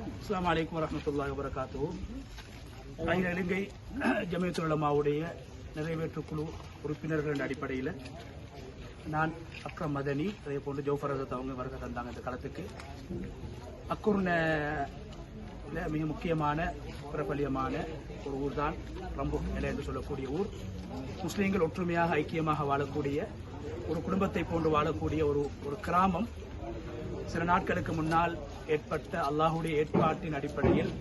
அஸ்லாம் வலைக்கம் வரமத்துல்லாஹ் வபரகாத்துஹு. அகில இலங்கை ஜமியத்துல் நிறைவேற்று குழு உறுப்பினர்கள் என்ற அடிப்படையில் நான் அக்ரம் மதனி அதே போன்று ஜோஃபர் அசத் அவங்க வருகை தந்தாங்க இந்த களத்துக்கு. அக்குர்ன மிக முக்கியமான பிரபலியமான ஒரு ஊர் தான் ரம்பு நிலை என்று சொல்லக்கூடிய ஊர். முஸ்லீம்கள் ஒற்றுமையாக ஐக்கியமாக வாழக்கூடிய ஒரு குடும்பத்தை போன்று வாழக்கூடிய ஒரு ஒரு கிராமம் சில நாட்களுக்கு முன்னால் ஏற்பட்ட அல்லாஹுடைய ஏற்பாட்டின் அடிப்படையில்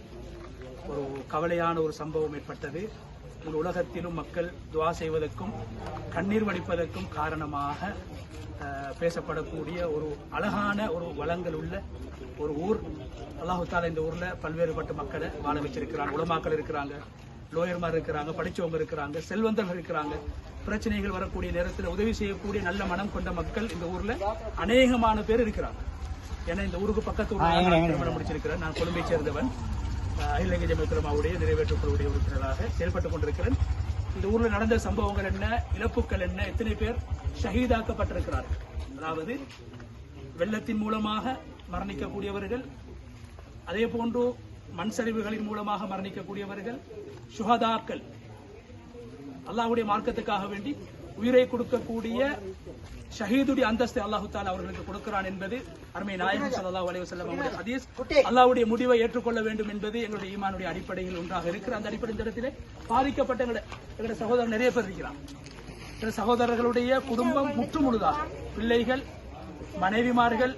ஒரு கவலையான ஒரு சம்பவம் ஏற்பட்டது. ஒரு உலகத்திலும் மக்கள் துவா செய்வதற்கும் கண்ணீர் வடிப்பதற்கும் காரணமாக பேசப்படக்கூடிய ஒரு அழகான ஒரு வளங்கள் உள்ள ஒரு ஊர். அல்லாஹு இந்த ஊர்ல பல்வேறுபட்ட மக்களை வாழ வச்சிருக்கிறாங்க உலமாக்கள் இருக்கிறாங்க லோயர்மார் இருக்கிறாங்க படிச்சவங்க இருக்கிறாங்க செல்வந்தர்கள் இருக்கிறாங்க. பிரச்சனைகள் வரக்கூடிய நேரத்தில் உதவி செய்யக்கூடிய நல்ல மனம் கொண்ட மக்கள் இந்த ஊர்ல அநேகமான பேர் இருக்கிறாங்க. ஏன்னா இந்த ஊருக்கு பக்கத்து திருமணம் முடிச்சிருக்கிறேன் நான் கொழும்பை சேர்ந்தவன். அஹ் அகில இலங்கை ஜமியத்துலமாவுடைய நிறைவேற்றுக்குழுவுடைய உறுப்பினராக செயல்பட்டுக் கொண்டிருக்கிறேன். இந்த ஊர்ல நடந்த சம்பவங்கள் என்ன இழப்புகள் என்ன எத்தனை பேர் ஷஹீதாக்கப்பட்டிருக்கிறார்கள் அதாவது வெள்ளத்தின் மூலமாக மரணிக்கக்கூடியவர்கள் அதே போன்று மண் சரிவுகளின் மூலமாக மரணிக்கக்கூடியவர்கள் சுகதாக்கள் அல்லாஹ்வுடைய மார்க்கத்துக்காக வேண்டி உயிரை கொடுக்கக்கூடிய ஷஹீதுடைய அந்தஸ்தை அல்லாஹு தாலா அவர்களுக்கு கொடுக்கிறான் என்பது அருமை நாயகம் ஸல்லல்லாஹு அலைஹி வஸல்லம் அவருடைய ஹதீஸ். அல்லாஹ்வுடைய முடிவை ஏற்றுக்கொள்ள வேண்டும் என்பது எங்களுடைய ஈமானுடைய அடிப்படையில் ஒன்றாக இருக்கிற அந்த அடிப்படை இந்த இடத்திலே பாதிக்கப்பட்ட எங்களுடைய சகோதரர் நிறைய பேர் இருக்கிறாங்க சில சகோதரர்களுடைய குடும்பம் முற்றுமுழுதாக. பிள்ளைகள் மனைவிமார்கள்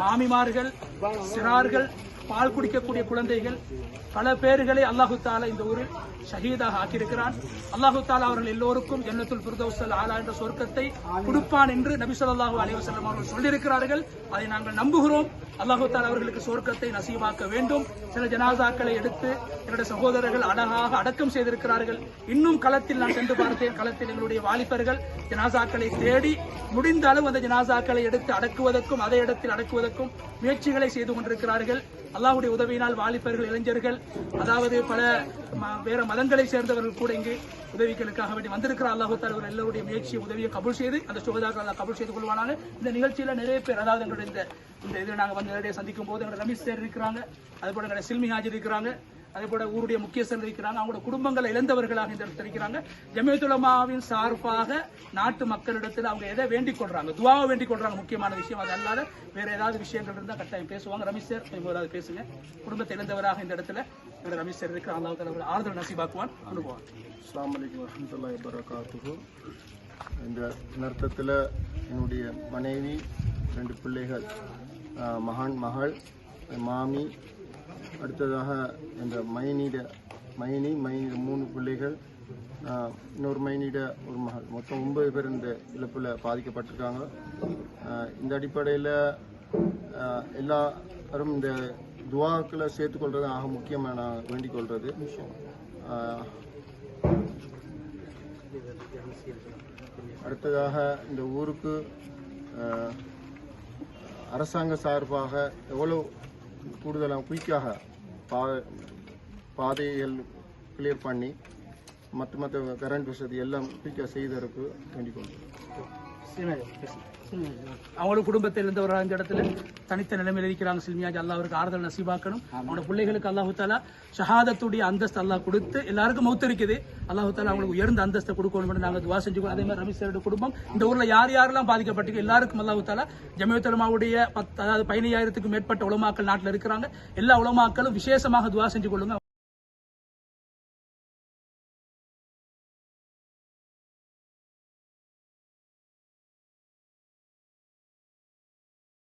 மாமிமார்கள் சிறார்கள் பால் குடிக்கக்கூடிய குழந்தைகள் பல பேர்களை அல்லாஹு தாலா இந்த ஊரில் ஷஹீதாக ஆக்கியிருக்கிறான். அல்லாஹு தாலா அவர்கள் எல்லோருக்கும் ஜன்னத்துல் ஃபிர்தௌஸல் ஆலா என்ற சொர்க்கத்தை கொடுப்பான் என்று நபி ஸல்லல்லாஹு அலைவசல்லம் அவர்கள் சொல்லியிருக்கிறார்கள். அதை நாங்கள் நம்புகிறோம். அல்லாஹு தாலா அவர்களுக்கு சொர்க்கத்தை நசீமாக்க வேண்டும். சில ஜனாசாக்களை எடுத்து என்னுடைய சகோதரர்கள் அழகாக அடக்கம் செய்திருக்கிறார்கள். இன்னும் களத்தில் நான் சென்று பார்த்தேன். களத்தில் எங்களுடைய வாலிபர்கள் ஜனாசாக்களை தேடி முடிந்த அளவு அந்த ஜனாசாக்களை எடுத்து அடக்குவதற்கும் அதே இடத்தில் அடக்குவதற்கும் முயற்சிகளை செய்து கொண்டிருக்கிறார்கள். அல்லாஹுடைய உதவியினால் வாலிபர்கள் இளைஞர்கள் அதாவது பல ம- வேற மதங்களை சேர்ந்தவர்கள் கூட இங்கு உதவிகளுக்காக வேண்டி வந்திருக்கிற அல்லாஹு தலைவர் எல்லோருடைய முயற்சியை உதவியை கபூல் செய்து அந்த சுகதாக்கள் அல்லாஹ் கபூல் செய்து கொள்வானாங்க இந்த நிகழ்ச்சியில் நிறைய பேர் அதாவது எங்களுடைய இந்த இந்த இதில் நாங்கள் வந்து நேரடியாக சந்திக்கும் போது எங்களுடைய ரமேஷ் சார் இருக்கிறாங்க. அதுபோல் எங்களுடைய சில்மி ஹாஜர் இருக்கிறாங்க. அதே போல ஊருடைய முக்கியஸ்தர்கள் இருக்கிறாங்க அவங்களோட குடும்பங்களை இழந்தவர்களாக இந்த இடத்துல இருக்கிறாங்க. ஜமியத்துலமாவின் சார்பாக நாட்டு மக்களிடத்தில் அவங்க எதை வேண்டிக் கொள்றாங்க? துவாவை வேண்டிக் கொள்றாங்க முக்கியமான விஷயம். அது அல்லாத வேற ஏதாவது விஷயங்கள் இருந்தால் கட்டாயம் பேசுவாங்க. ரமேஷ் சார் ஏதாவது பேசுங்க. குடும்பத்தை இழந்தவராக இந்த இடத்துல ரமேஷ் சார் இருக்கிற அல்லாஹ் தலைவர் ஆறுதல் நசிபாக்குவான். அனுபவம் இந்த நர்த்தத்தில் என்னுடைய மனைவி ரெண்டு பிள்ளைகள் மகான் மகள் மாமி அடுத்ததாக இந்த மைனிட மைனி மைனிட மூணு பிள்ளைகள் இன்னொரு மைனிட ஒரு மகள். மொத்தம் ஒன்பது பேர் இந்த இழப்பில் பாதிக்கப்பட்டிருக்காங்க. இந்த அடிப்படையில் எல்லாரும் இந்த துவாக்களை சேர்த்துக்கொள்றது ஆக முக்கியமாக நான் வேண்டிக் கொள்வது அடுத்ததாக இந்த ஊருக்கு அரசாங்க சார்பாக எவ்வளோ கூடுதலாக குயிக்காக பா பாதைகள் கிளியர் பண்ணி மற்ற மற்ற கரண்ட் வசதி எல்லாம் குயிக்காக செய்ததற்கு வேண்டிக் கொள்கிறேன் அவங்களோட குடும்பத்தில் இருந்தவராக இந்த இடத்துல? தனித்த நிலைமையில் இருக்கிறாங்க சில்மியாஜ் அல்லாஹ் அவருக்கு ஆறுதல் நசீபாக்கணும். அவனோட பிள்ளைகளுக்கு அல்லாஹு தாலா ஷஹாதத்துடைய அந்தஸ்து அல்லாஹ் கொடுத்து எல்லாருக்கும் மௌத்து இருக்குது அல்லாஹு தாலா அவங்களுக்கு உயர்ந்த அந்தஸ்தை கொடுக்கணும் நாங்க துவா செஞ்சுக்கணும் அதே மாதிரி ரமேஷ் சாரோட குடும்பம் இந்த ஊர்ல யார் யாரெல்லாம் பாதிக்கப்பட்டிருக்கு? எல்லாருக்கும் அல்லாஹு தாலா ஜமியத்துலமாவுடைய பத்து அதாவது பதினையாயிரத்துக்கும் மேற்பட்ட உலமாக்கள் நாட்டில் இருக்கிறாங்க. எல்லா உலமாக்களும் விசேஷமாக துவா செஞ்சு கொள்ளுங்க.